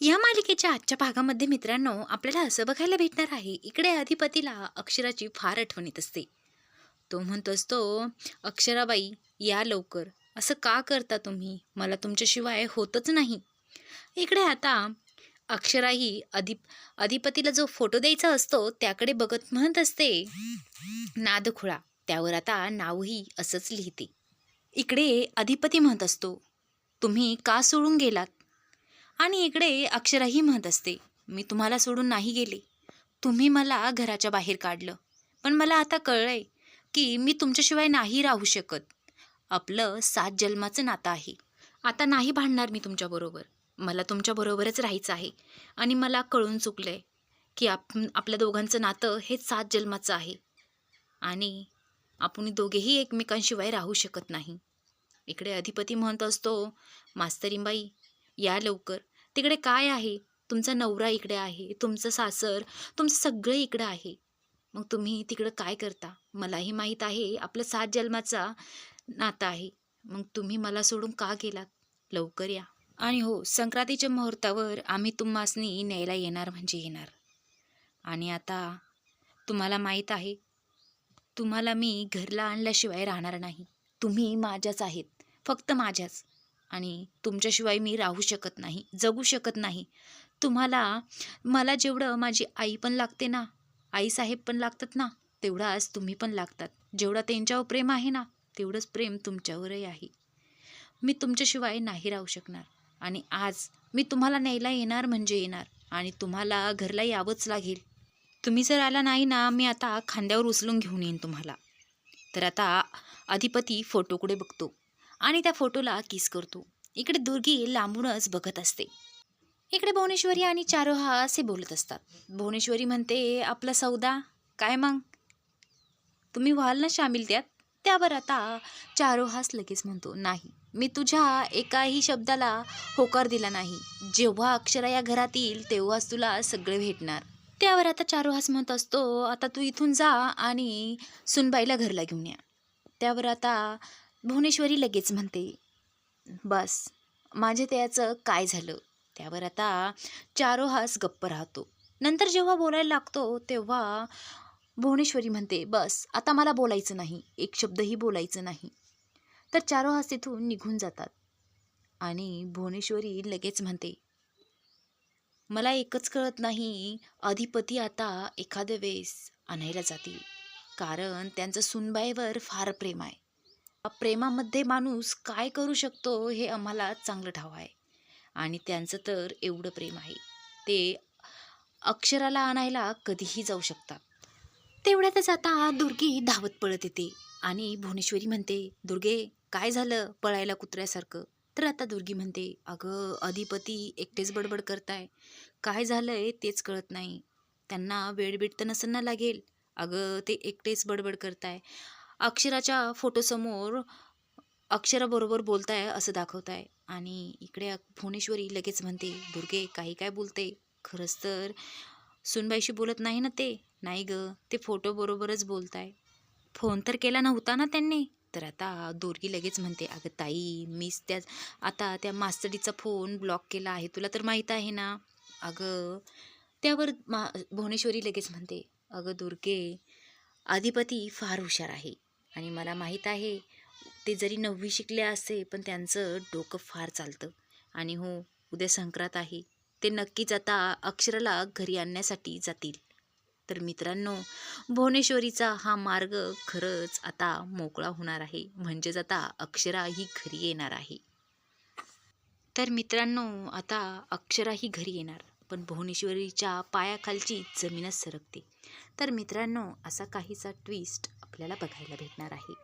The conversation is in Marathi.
या मालिकेच्या आजच्या भागामध्ये मित्रांनो आपल्याला असं बघायला भेटणार आहे इकडे अधिपतीला अक्षराची फार आठवण येत असते. तो म्हणत असतो अक्षराबाई या लवकर. असं का करता तुम्ही? मला तुमच्याशिवाय होतच नाही. इकडे आता अक्षराही अधिप अधिपतीला जो फोटो द्यायचा असतो त्याकडे बघत म्हणत असते नादखुळा. त्यावर आता नावही असंच लिहिते. इकडे अधिपती म्हणत असतो तुम्ही का सोडून गेलात? आणि इकडे अक्षराही म्हणत असते मी तुम्हाला सोडून नाही गेले. तुम्ही मला घराच्या बाहेर काढलं. पण मला आता कळलंय की मी तुमच्याशिवाय नाही राहू शकत. आपलं सात जन्माचं नातं आहे. आता नाही भांडणार मी तुमच्याबरोबर मला तुमच्याबरोबरच राहायचं आहे. आणि मला कळून चुकलं आहे की आप आपल्या दोघांचं नातं हे सात जन्माचं आहे. आणि आपण दोघेही एकमेकांशिवाय राहू शकत नाही. इकडे अधिपती म्हणत असतो मास्तरींबाई या लवकर. तिकडे काय आहे? तुमचा नवरा इकडे आहे तुमचं सासर तुमचं सगळं इकडं आहे. मग तुम्ही तिकडं काय करता? मलाही माहीत आहे आपलं सात जन्माचा नातं आहे. मग तुम्ही मला सोडून का गेलात? लवकर या. आणि हो संक्रांतीच्या मुहूर्तावर आम्ही तुम्हासनी न्यायला येणार म्हणजे येणार. आणि आता तुम्हाला माहीत आहे तुम्हाला मी घरला आणल्याशिवाय राहणार नाही. तुम्ही माझ्याच आहेत फक्त माझ्याच. आणि तुमच्याशिवाय मी राहू शकत नाही जगू शकत नाही. तुम्हाला मला जेवढं माझी आई पण लागते ना आईसाहेब पण लागतात ना तेवढाच तुम्ही पण लागतात. जेवढा त्यांच्यावर प्रेम आहे ना तेवढंच प्रेम तुमच्यावरही आहे. मी तुमच्याशिवाय नाही राहू शकणार. आणि आज मी तुम्हाला न्यायला येणार म्हणजे येणार. आणि तुम्हाला घरला यावंच लागेल. तुम्ही जर आला नाही ना मी आता खांद्यावर उचलून घेऊन येईन तुम्हाला. तर आता अधिपती फोटोकडे बघतो. आणि त्या फोटोला किस करतो. इकडे दुर्गी लांबूनच बघत असते. इकडे भुवनेश्वरी आणि चारोहा असे बोलत असतात. भुवनेश्वरी म्हणते आपला सौदा काय मग? तुम्ही व्हाल ना सामील त्यात? त्यावर आता चारोहास लगेच म्हणतो नाही मी तुझ्या एकाही शब्दाला होकार दिला नाही. जेव्हा अक्षरा या घरात येईल तेव्हाच तुला सगळे भेटणार. त्यावर आता चारोहास म्हणत असतो आता तू इथून जा आणि सुनबाईला घरला घेऊन या. त्यावर आता भुवनेश्वरी लगेच म्हणते बस माझे त्याचं काय झालं? त्यावर आता चारो हास गप्प राहतो. नंतर जेव्हा बोलायला लागतो तेव्हा भुवनेश्वरी म्हणते बस आता मला बोलायचं नाही. एक शब्दही बोलायचं नाही. तर चारो हास तिथून निघून जातात. आणि भुवनेश्वरी लगेच म्हणते मला एकच कळत नाही अधिपती आता एखाद्या वेळेस आणायला जातील. कारण त्यांचं सुनबाईवर फार प्रेम आहे. प्रेमामध्ये माणूस काय करू शकतो हे आम्हाला चांगलं ठाव आहे. आणि त्यांचं तर एवढं प्रेम आहे. ते अक्षराला आणायला कधीही जाऊ शकतात. तेवढ्यातच आता दुर्गी धावत पळत येते. आणि भुवनेश्वरी म्हणते दुर्गे काय झालं पळायला कुत्र्यासारखं? तर आता दुर्गी म्हणते अगं अधिपती एकटेच बडबड करताय. काय झालंय तेच कळत नाही. त्यांना वेळ बीट तर नसेल लागेल. अगं ते एकटेच बडबड करताय. अक्षराच्या फोटोसमोर अक्षराबरोबर बोलताय असं दाखवताय. आणि इकडे भुवनेश्वरी लगेच म्हणते दुर्गे काही काय बोलते? खरंच तर सुनबाईशी बोलत नाही ना ते? नाही ग ते फोटोबरोबरच बोलताय. फोन तर केला नव्हता ना त्यांनी? तर आता दुर्गी लगेच म्हणते अगं ताई मीच त्या आता त्या मास्तरीचा फोन ब्लॉक केला आहे तुला तर माहीत आहे ना? अगं त्यावर मा भुवनेश्वरी लगेच म्हणते अगं दुर्गे अधिपती फार हुशार आहे आणि मला माहीत आहे ते जरी नववी शिकले असते पण त्यांचं डोकं फार चालतं. आणि हो उद्या संक्रांत आहे ते नक्कीच आता अक्षराला घरी आणण्यासाठी जातील. तर मित्रांनो भुवनेश्वरीचा हा मार्ग खरंच आता मोकळा होणार आहे. म्हणजेच आता अक्षरा ही घरी येणार आहे. तर मित्रांनो आता अक्षरा ही घरी येणार. पण भुवनेश्वरीच्या पायाखालची जमीनच सरकते. तर मित्रांनो असा काहीसा ट्विस्ट आपल्याला बघायला भेटणार आहे.